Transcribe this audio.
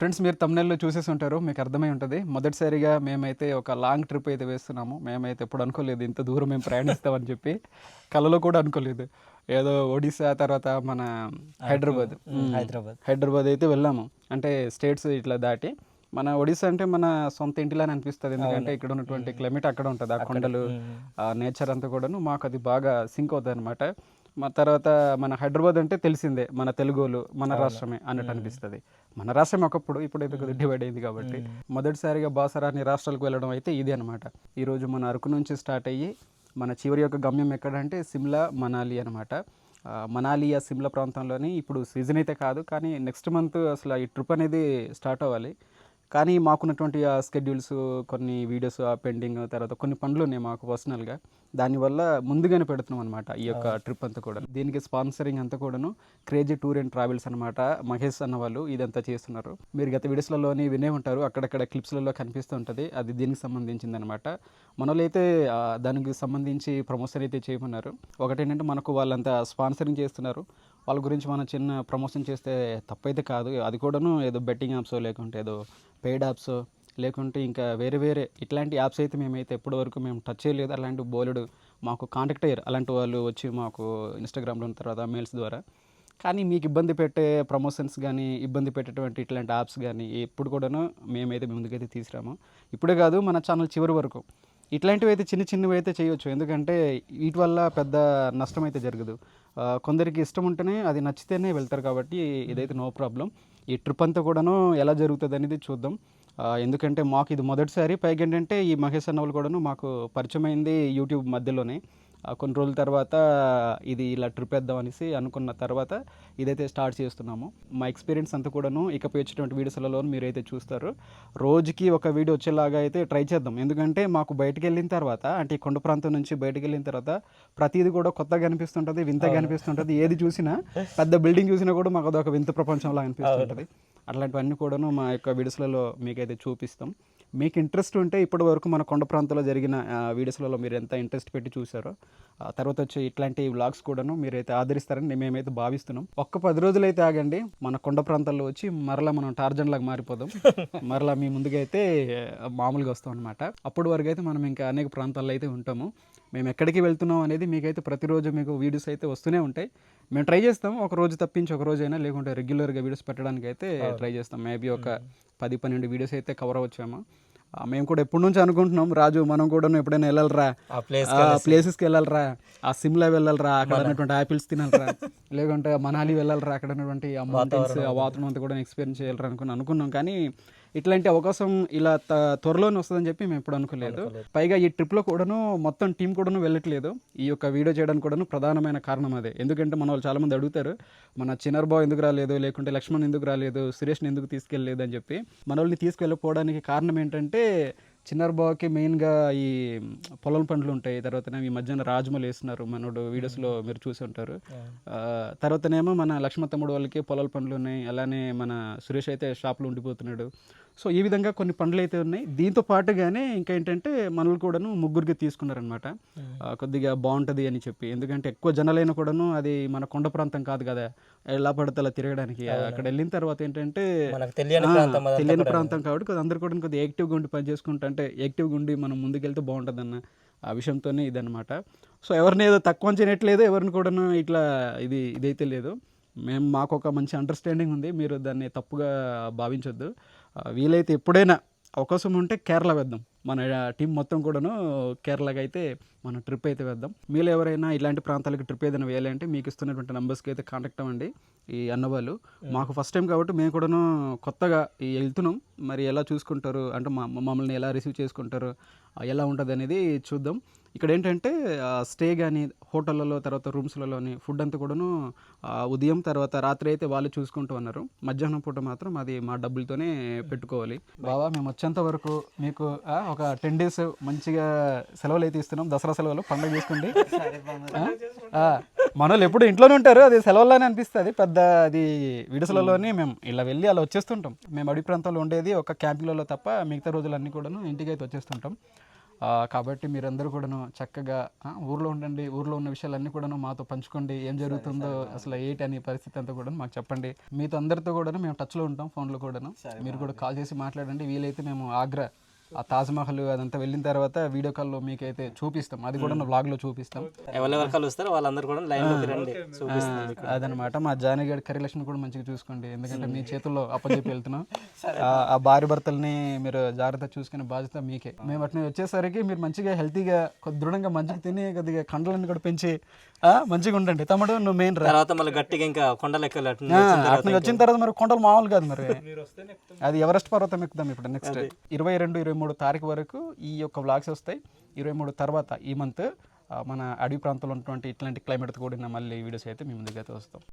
Friends మీరు తమిళలో చూసేసి ఉంటారు మీకు అర్థమై ఉంటుంది. మొదటిసారిగా మేమైతే ఒక లాంగ్ ట్రిప్ అయితే వేస్తున్నాము. మేమైతే ఎప్పుడు అనుకోలేదు ఇంత దూరం మేము ప్రయాణిస్తామని చెప్పి. కలలో కూడా అనుకోలేదు. ఏదో ఒడిశా తర్వాత మన హైదరాబాద్. హైదరాబాద్. హైదరాబాద్ అయితే వెళ్ళాము. అంటే స్టేట్స్ ఇట్లా దాటి. మన ఒడిశా అంటే మన సొంత ఇంటిలానే అనిపిస్తుంది. ఎందుకంటే ఇక్కడ ఉన్నటువంటి క్లైమేట్ అక్కడ ఉంటుంది. ఆ కొండలు ఆ నేచర్ అంతా కూడాను మాకు అది బాగా సింక్ అవుతుంది అనమాట మా తర్వాత మన హైదరాబాద్ అంటే తెలిసిందే మన తెలుగులు మన రాష్ట్రమే అన్నట్టు అనిపిస్తుంది. మన రాష్ట్రం ఒకప్పుడు ఇప్పుడైతే కొద్దిగా డివైడ్ అయింది కాబట్టి మొదటిసారిగా బాసరాని రాష్ట్రాలకు వెళ్ళడం అయితే ఇది అనమాట ఈరోజు మన అరకు నుంచి స్టార్ట్ అయ్యి మన చివరి యొక్క గమ్యం ఎక్కడంటే సిమ్లా మనాలి అనమాట ఆ, మనాలి ఆ సిమ్లా ప్రాంతంలోని ఇప్పుడు సీజన్ అయితే కాదు కానీ నెక్స్ట్ మంత్ అసలు ఈ ట్రిప్ అనేది స్టార్ట్ అవ్వాలి. కానీ మాకున్నటువంటి ఆ స్కెడ్యూల్స్ కొన్ని వీడియోస్ ఆ పెండింగ్ తర్వాత కొన్ని పనులు ఉన్నాయి మాకు పర్సనల్గా దానివల్ల ముందుగానే పెడుతున్నాం అనమాట ఈ యొక్క ట్రిప్ అంతా కూడా దీనికి స్పాన్సరింగ్ అంతా కూడాను క్రేజీ టూర్ అండ్ ట్రావెల్స్ అనమాట మహేష్ అన్న వాళ్ళు ఇదంతా చేస్తున్నారు. మీరు గత వీడియోస్లలోని వినే ఉంటారు అక్కడక్కడ క్లిప్స్లలో కనిపిస్తూ ఉంటుంది. అది దీనికి సంబంధించింది అనమాట మనోళ్ళైతే ఆ, దానికి సంబంధించి ప్రమోషన్ అయితే చేయమన్నారు. ఒకటి ఏంటంటే మనకు వాళ్ళంతా స్పాన్సరింగ్ చేస్తున్నారు. వాళ్ళ గురించి మనం చిన్న ప్రమోషన్ చేస్తే తప్పైతే కాదు. అది కూడాను ఏదో బెట్టింగ్ యాప్స్ లేకుంటే ఏదో పెయిడ్ యాప్స్ లేకుంటే ఇంకా వేరే వేరే ఇట్లాంటి యాప్స్ అయితే మేమైతే ఎప్పటి వరకు మేము టచ్ చేయలేదు. అలాంటి బోలెడు మాకు కాంటాక్ట్ అయ్యారు. అలాంటి వాళ్ళు వచ్చి మాకు ఇన్స్టాగ్రామ్లో తర్వాత మెయిల్స్ ద్వారా. కానీ మీకు ఇబ్బంది పెట్టే ప్రమోషన్స్ కానీ ఇబ్బంది పెట్టేటువంటి ఇట్లాంటి యాప్స్ కానీ ఎప్పుడు కూడాను మేమైతే ముందుకైతే తీసుకురాము. ఇప్పుడే కాదు మన ఛానల్ చివరి వరకు. ఇట్లాంటివి అయితే చిన్న చిన్నవి అయితే చేయొచ్చు. ఎందుకంటే వీటి వల్ల పెద్ద నష్టం అయితే జరగదు. కొందరికి ఇష్టం ఉంటేనే అది నచ్చితేనే వెళ్తారు కాబట్టి ఇదైతే నో ప్రాబ్లం ఈ ట్రిప్ అంతా కూడాను ఎలా జరుగుతుంది అనేది చూద్దాం. ఎందుకంటే మాకు ఇది మొదటిసారి. పైగా ఏంటంటే ఈ మహేష్ అన్న వాళ్ళు కూడాను మాకు పరిచయమైంది యూట్యూబ్ మధ్యలోనే. కొన్ని రోజుల తర్వాత ఇది ఇలా ట్రిప్ వేద్దాం అనేసి అనుకున్న తర్వాత ఇదైతే స్టార్ట్ చేస్తున్నాము. మా ఎక్స్పీరియన్స్ అంతా కూడాను ఇకపై వచ్చేటువంటి వీడియోస్లలో మీరైతే చూస్తారు. రోజుకి ఒక వీడియో వచ్చేలాగా అయితే ట్రై చేద్దాం. ఎందుకంటే మాకు బయటికి వెళ్ళిన తర్వాత అంటే ఈ కొండ ప్రాంతం నుంచి బయటికి వెళ్ళిన తర్వాత ప్రతిదీ కూడా కొత్తగా అనిపిస్తుంటుంది వింతగా అనిపిస్తుంటుంది. ఏది చూసినా పెద్ద బిల్డింగ్ చూసినా కూడా మాకు అదొక వింత ప్రపంచంలా అనిపిస్తుంటుంది. అట్లాంటివన్నీ కూడాను మా యొక్క వీడియోస్లలో మీకైతే చూపిస్తాం. మీకు ఇంట్రెస్ట్ ఉంటే ఇప్పటి వరకు మన కొండ ప్రాంతంలో జరిగిన వీడియోస్లలో మీరు ఎంత ఇంట్రెస్ట్ పెట్టి చూసారో తర్వాత వచ్చి ఇట్లాంటి వ్లాగ్స్ కూడాను మీరైతే ఆదరిస్తారని మేమైతే భావిస్తున్నాం. ఒక్క పది రోజులు అయితే ఆగండి మన కొండ ప్రాంతాల్లో వచ్చి మరలా మనం టార్జన్ లాగా మారిపోదాం. మరలా మీ ముందుగా అయితే మామూలుగా వస్తాం అనమాట అప్పటి వరకు అయితే మనం ఇంకా అనేక ప్రాంతాల్లో అయితే ఉంటాము. మేము ఎక్కడికి వెళ్తున్నాం అనేది మీకైతే ప్రతిరోజు మీకు వీడియోస్ అయితే వస్తూనే ఉంటాయి. మేము ట్రై చేస్తాం ఒక రోజు తప్పించి ఒక రోజు అయినా లేకుంటే రెగ్యులర్గా వీడియోస్ పెట్టడానికి అయితే ట్రై చేస్తాం. మేబీ ఒక పది పన్నెండు వీడియోస్ అయితే కవర్ అవ్వచ్చాము. మేము కూడా ఎప్పటి నుంచి అనుకుంటున్నాం రాజు మనం కూడా ఎప్పుడైనా వెళ్ళాలరా? ప్లేసెస్కి వెళ్ళాలరా? ఆ సిమ్లా వెళ్ళాలరా? అక్కడ ఉన్నటువంటి ఆపిల్స్ తినాలరా? లేకుంటే మనాలి వెళ్ళాలరా? అక్కడ ఉన్నటువంటి ఆ మౌంటైన్స్ ఆ వాతావరణం. అంతా కూడా ఎక్స్పీరియన్స్ చేయాలరా అనుకుని అనుకున్నాం. కానీ ఇట్లాంటి అవకాశం ఇలా త- త్వరలోనే వస్తుందని చెప్పి మేము ఎప్పుడు అనుకోలేదు. పైగా ఈ ట్రిప్లో కూడాను మొత్తం టీం కూడాను వెళ్ళట్లేదు. ఈ యొక్క వీడియో చేయడానికి కూడాను ప్రధానమైన కారణం అదే. ఎందుకంటే మన వాళ్ళు చాలామంది అడుగుతారు మన చిన్నర్బాబు ఎందుకు రాలేదు లేకుంటే లక్ష్మణ్ ఎందుకు రాలేదు సురేష్ని ఎందుకు తీసుకెళ్ళలేదు అని చెప్పి. మన వాళ్ళని తీసుకెళ్ళకపోవడానికి కారణం ఏంటంటే చిన్నర్బాబుకి మెయిన్గా ఈ పొలం పండ్లు ఉంటాయి. తర్వాతనే ఈ మధ్యన రాజమౌళి వేస్తున్నారు మనోడు వీడియోస్లో మీరు చూసి ఉంటారు. తర్వాతనేమో మన లక్ష్మణ తమ్ముడు వాళ్ళకి పొలాల పండ్లు ఉన్నాయి. అలానే మన సురేష్ అయితే షాప్లో ఉండిపోతున్నాడు. సో ఈ విధంగా కొన్ని పండ్లు అయితే ఉన్నాయి. దీంతో పాటుగానే ఇంకా ఏంటంటే మనలు కూడాను ముగ్గురికి తీసుకున్నారనమాట కొద్దిగా బాగుంటుంది అని చెప్పి. ఎందుకంటే ఎక్కువ జనాలైనా కూడాను అది మన కొండ ప్రాంతం కాదు కదా ఎలా పడితే అలా తిరగడానికి. అక్కడ వెళ్ళిన తర్వాత ఏంటంటే తెలియని ప్రాంతం కాబట్టి కొద్ది అందరు కూడా కొద్దిగా యాక్టివ్గా ఉండి పని చేసుకుంటా అంటే యాక్టివ్గా ఉండి మనం ముందుకెళ్తే బాగుంటుంది అన్న ఆ విషయంతోనే ఇదనమాట సో ఎవరిని ఏదో తక్కువ అంచనట్లేదు ఎవరిని కూడాను ఇట్లా ఇది ఇదైతే లేదు. మేము మాకు ఒక మంచి అండర్స్టాండింగ్ ఉంది. మీరు దాన్ని తప్పుగా భావించొద్దు. వీలైతే ఎప్పుడైనా అవకాశం ఉంటే కేరళ వేద్దాం. మన టీం మొత్తం కూడాను కేరళకి అయితే మనం ట్రిప్ అయితే వేద్దాం. మీలో ఎవరైనా ఇలాంటి ప్రాంతాలకు ట్రిప్ ఏదైనా వేయాలంటే మీకు ఇస్తున్నటువంటి నెంబర్స్కి అయితే కాంటాక్ట్ అవ్వండి. ఈ అన్నవాళ్ళు. మాకు ఫస్ట్ టైం కాబట్టి మేము కూడాను కొత్తగా ఈ వెళ్తున్నాం. మరి ఎలా చూసుకుంటారు? అంటే మా మమ్మల్ని ఎలా రిసీవ్ చేసుకుంటారు? ఎలా ఉంటుంది అనేది చూద్దాం. ఇక్కడ ఏంటంటే స్టే కానీ హోటళ్ళలో తర్వాత రూమ్స్లలోని ఫుడ్ అంతా కూడాను ఉదయం తర్వాత రాత్రి అయితే వాళ్ళు చూసుకుంటూ ఉన్నారు. మధ్యాహ్నం పూట మాత్రం అది మా డబ్బులతోనే పెట్టుకోవాలి. బాబా మేము వచ్చేంత వరకు మీకు ఒక టెన్ డేస్ మంచిగా సెలవులు అయితే ఇస్తున్నాం. దసరా సెలవులు పండుగ చేసుకోండి ఆ? ఆ, మన వాళ్ళు ఎప్పుడు ఇంట్లోనే ఉంటారు. అది సెలవుల్లానే అనిపిస్తుంది. పెద్ద అది విడుదలలోనే మేము ఇలా వెళ్ళి అలా వచ్చేస్తుంటాం. మేము అడవి ప్రాంతాల్లో ఉండేది ఒక క్యాంపింగ్లలో తప్ప మిగతా రోజులన్నీ కూడాను ఇంటికి అయితే వచ్చేస్తుంటాం కాబట్టి మీరందరూ కూడాను చక్కగా ఊర్లో ఉండండి. ఊర్లో ఉన్న విషయాలన్నీ కూడాను మాతో పంచుకోండి. ఏం జరుగుతుందో అసలు ఏంటి అనే పరిస్థితి అంతా కూడా మాకు చెప్పండి. మీతో అందరితో కూడాను మేము టచ్లో ఉంటాం ఫోన్లో కూడాను. మీరు కూడా కాల్ చేసి మాట్లాడండి. వీలైతే మేము ఆగ్రా ఆ తాజ్మహల్ అదంతా వెళ్ళిన తర్వాత వీడియో కాల్లో మీకైతే చూపిస్తాం. అది కూడా వ్లాగ్లో చూపిస్తాం. ఎవరెవరు కలుస్తారో వాళ్ళందరూ కూడా లైన్లోకి రండి. అదనమాట. మా జానగడ్ కరిలక్ష్మి కూడా మంచిగా చూసుకోండి. ఎందుకంటే మీ చేతుల్లో అప్పచెప్పి వెళ్తున్నాం. ఆ- ఆ భార్య భర్తల్ని మీరు జాగ్రత్త చూసుకునే బాధ్యత మీకే. మేము అట్లా వచ్చేసరికి మీరు మంచిగా హెల్తీగా దృఢంగా మంచిగా తిని కొద్దిగా కండలన్నీ కూడా పెంచి ఆ, మంచిగా ఉండండి. తమ్ముడు నువ్వు మెయిన్ రా. తర్వాత మళ్ళీ గట్టిగా ఇంకా కొండలు ఎక్కాలి. అట్లా వచ్చిన తర్వాత మరి కొండలు మామూలు కాదు మరి. అది ఎవరెస్ట్ పర్వతం ఎక్కుదాం ఇప్పుడు నెక్స్ట్ ఇరవై రెండు ఇరవై మూడు తారీఖు వరకు ఈ యొక్క వ్లాగ్స్ వస్తాయి. ఇరవై మూడు తర్వాత ఈ మంత్ మన అడవి ప్రాంతంలో ఉన్నటువంటి ఇట్లాంటి క్లైమేట్ కూడిన మళ్ళీ వీడియోస్ అయితే మీ ముందుకైతే వస్తాం.